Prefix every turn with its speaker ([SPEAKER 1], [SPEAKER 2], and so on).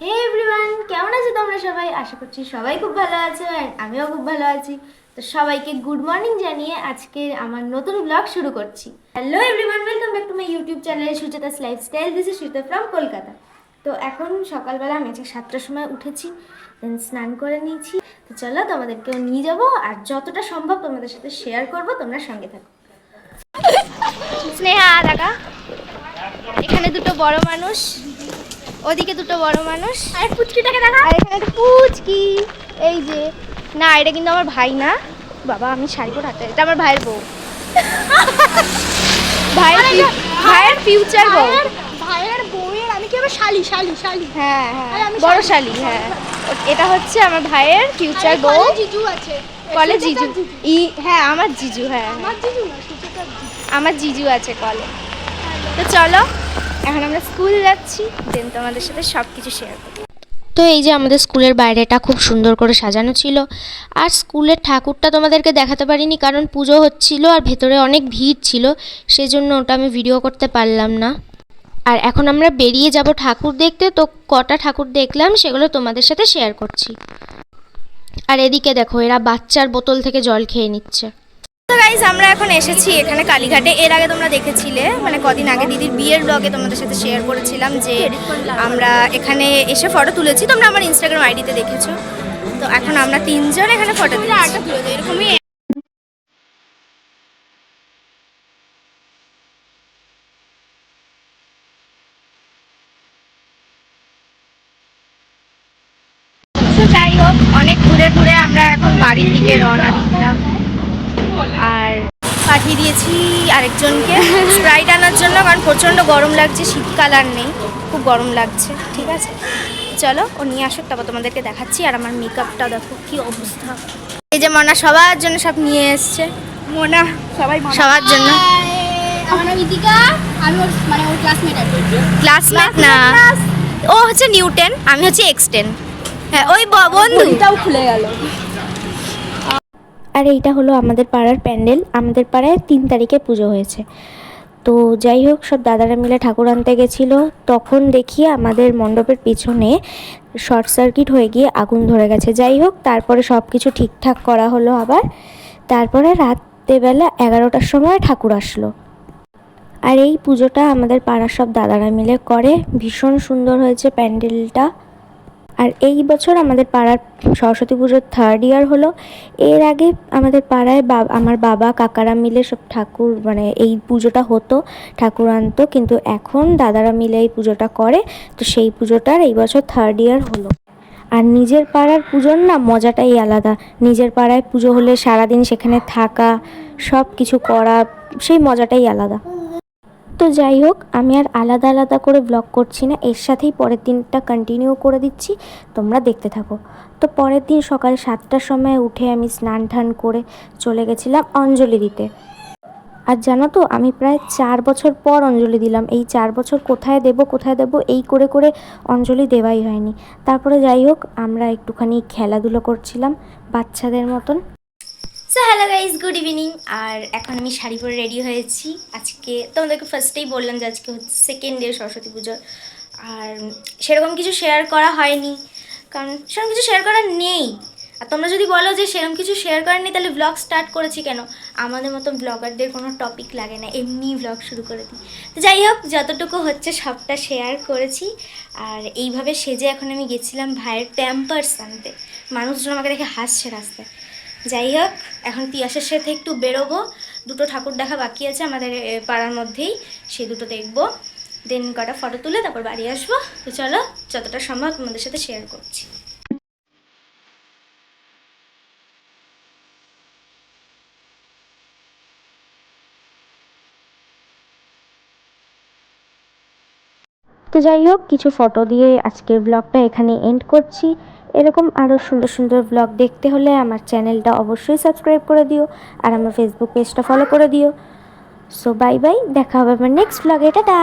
[SPEAKER 1] হে everyone কেমন আছো তোমরা সবাই? আশা করছি সবাই খুব ভালো আছো অ্যান্ড আমিও খুব ভালো আছি। তো সবাইকে গুড মর্নিং জানিয়ে আজকে আমার নতুন ব্লগ শুরু করছি। Hello everyone welcome back to my YouTube channel Sucheta's lifestyle this is Suchita from Kolkata তো এখন সকালবেলা আমি আজকে সাতটার সময় উঠেছি দেন স্নান করে নিয়েছি। তো চলো তোমাদেরকেও নিয়ে যাব আর যতটা সম্ভব তোমাদের সাথে শেয়ার করব, তোমরা সঙ্গে থাকো। স্নেহা দেখা এখানে দুটো বড় মানুষ। ওদিকে দুটো বড় মানুষ। আর পুচকিটাকে দেখা। আর এখানে একটা পুচকি। এই যে না এটা কিন্তু আমার ভাই না। বাবা আমি শাড়ি পরে হাতে এটা আমার ভাইয়ের বউ। ভাইয়ের ভাইয়ের ফিউচার বউ।
[SPEAKER 2] ভাইয়ের বউয়ের আমি কি আবার শালি শালি শালি?
[SPEAKER 1] হ্যাঁ হ্যাঁ। বড়
[SPEAKER 2] শালি।
[SPEAKER 1] হ্যাঁ। এটা হচ্ছে আমার ভাইয়ের ফিউচার বউ।
[SPEAKER 2] জিজু আছে।
[SPEAKER 1] কলে জিজু। ই হ্যাঁ আমার জিজু হ্যাঁ হ্যাঁ।
[SPEAKER 2] আমার জিজু।
[SPEAKER 1] আমার জিজু আছে কলে। তো চলো এখন আমরা স্কুল যাচ্ছি দেন তোমাদের সাথে সব কিছু শেয়ার করব। তো এই যে আমাদের স্কুলের বাইরেটা খুব সুন্দর করে সাজানো ছিল। আর স্কুলের ঠাকুরটা তোমাদেরকে দেখাতে পারিনি, কারণ পুজো হচ্ছিল আর ভেতরে অনেক ভিড় ছিল সেই জন্য ওটা আমি ভিডিও করতে পারলাম না। আর এখন আমরা বেরিয়ে যাব ঠাকুর দেখতে, তো কটা ঠাকুর দেখলাম, সেগুলো তোমাদের সাথে শেয়ার করছি। আর এদিকে দেখো, এরা বাচ্চার বোতল থেকে জল খেয়ে নিচ্ছে। তো গাইজ আমরা এখন এসেছি এখানে কালীঘাটে। এর আগে তোমরা দেখেছিলে মানে কদিন আগে দিদির বিয়ের ব্লগে তোমাদের সাথে শেয়ার করেছিলাম যে আমরা এখানে এসে ফটো তুলেছি। তোমরা আমার ইনস্টাগ্রাম আইডিতে দেখেছ। তো এখন আমরা তিনজন এখানে ফটো তুলেছি। এরকমই তো যাই হোক অনেক ঘুরে ঘুরে আমরা এখন বাড়ির দিকে রওনা দিলাম। আর পাঠিয়ে দিয়েছি আরেকজনকে স্প্রাইট আনার জন্য কারণ প্রচণ্ড গরম লাগছে শীতকাল আর নেই খুব গরম লাগছে ঠিক আছে? চলো ও নিয়ে আসুক তারপর তোমাদেরকে দেখাচ্ছি আর আমার মেকআপটা দেখো কি অবস্থা। এই যে মনা সবার জন্য সব নিয়ে এসছে।
[SPEAKER 2] মোনা সবাই
[SPEAKER 1] সবার জন্য।
[SPEAKER 2] ওর মানে ক্লাসমেট
[SPEAKER 1] না। ও হচ্ছে নিউটেন আমি হচ্ছে এক্সটেন হ্যাঁ ওই ব- বন্ধু।
[SPEAKER 2] খুলে গেল।
[SPEAKER 1] আর এইটা হলো আমাদের পাড়ার প্যান্ডেল। আমাদের পাড়ায় তিন তারিখে পুজো হয়েছে। তো যাই হোক, সব দাদারা মিলে ঠাকুর আনতে গেছিল। তখন দেখি আমাদের মণ্ডপের পিছনে শর্ট সার্কিট হয়ে গিয়ে আগুন ধরে গেছে। যাই হোক, তারপরে সব কিছু ঠিকঠাক করা হলো আবার। তারপরে রাত্রেবেলা এগারোটার সময় ঠাকুর আসলো। আর এই পুজোটা আমাদের পাড়ার সব দাদারা মিলে করে। ভীষণ সুন্দর হয়েছে প্যান্ডেলটা। আর এই বছর আমাদের পাড়ার সরস্বতী পুজোর থার্ড ইয়ার হলো। এর আগে আমাদের পাড়ায় আমার বাবা, কাকারা মিলে সব ঠাকুর মানে এই পুজোটা হতো, ঠাকুর আনতো, কিন্তু এখন দাদারা মিলে এই পুজোটা করে, তো সেই পুজোটার এই বছর থার্ড ইয়ার হলো। আর নিজের পাড়ার পুজোর না মজাটাই আলাদা। নিজের পাড়ায় পুজো হলে সারাদিন সেখানে থাকা সব কিছু করা, সেই মজাটাই আলাদা। তো যাই হোক, আমি আর আলাদা আলাদা করে ব্লগ করছি না। এর সাথেই পরের দিনটা কন্টিনিউ করে দিচ্ছি। তোমরা দেখতে থাকো। তো পরের দিন সকাল সাতটার সময় উঠে আমি স্নান টান করে চলে গেছিলাম অঞ্জলি দিতে। আর জানো তো, আমি প্রায় চার বছর পর অঞ্জলি দিলাম। এই চার বছর কোথায় দেব কোথায় দেব, এই করে করে অঞ্জলি দেওয়াই হয়নি। তারপরে যাই হোক, আমরা একটুখানি খেলাধুলো করছিলাম বাচ্চাদের মতন। So hello guys good evening আর এখন আমি শাড়ি পরে রেডি হয়েছি। আজকে তোমাদেরকে ফার্স্টেই বললাম যে আজকে হচ্ছে সেকেন্ড ডে সরস্বতী পুজোর আর সেরকম কিছু শেয়ার করা হয়নি। কারণ সেরকম কিছু শেয়ার করার নেই। আর তোমরা যদি বলো যে সেরকম কিছু শেয়ার করার নেই, তাহলে ব্লগ স্টার্ট করেছি কেন? আমাদের মতো ব্লগারদের কোনো টপিক লাগে না, এমনি ব্লগ শুরু করে দিই। তো যাই হোক, যতটুকু হচ্ছে সবটা শেয়ার করেছি। আর এইভাবে সেজে এখন আমি গেছিলাম ভাইয়ের প্যাম্পার্স আনতে। মানুষজন আমাকে দেখে হাসছে রাস্তায়। যাই হোক এখন তিয়াসের সাথে একটু বেরোবো। দুটো ঠাকুর দেখা বাকি আছে আমাদের পাড়ার মধ্যেই। সেই দুটো দেখব। দেন কটা ফটো তুলে তারপর বাড়ি আসব। তো চলো, যতটা সম্ভব তোমাদের সাথে শেয়ার করছি। তো যাই হোক, কিছু ফটো দিয়ে আজকের ব্লগটা এখানে এন্ড করছি। এরকম আরও সুন্দর সুন্দর ব্লগ দেখতে হলে আমার চ্যানেলটা অবশ্যই সাবস্ক্রাইব করে দিও আর আমার ফেসবুক পেজটা ফলো করে দিও। সো বাই বাই দেখা হবে আমার নেক্সট ব্লগে টাটা!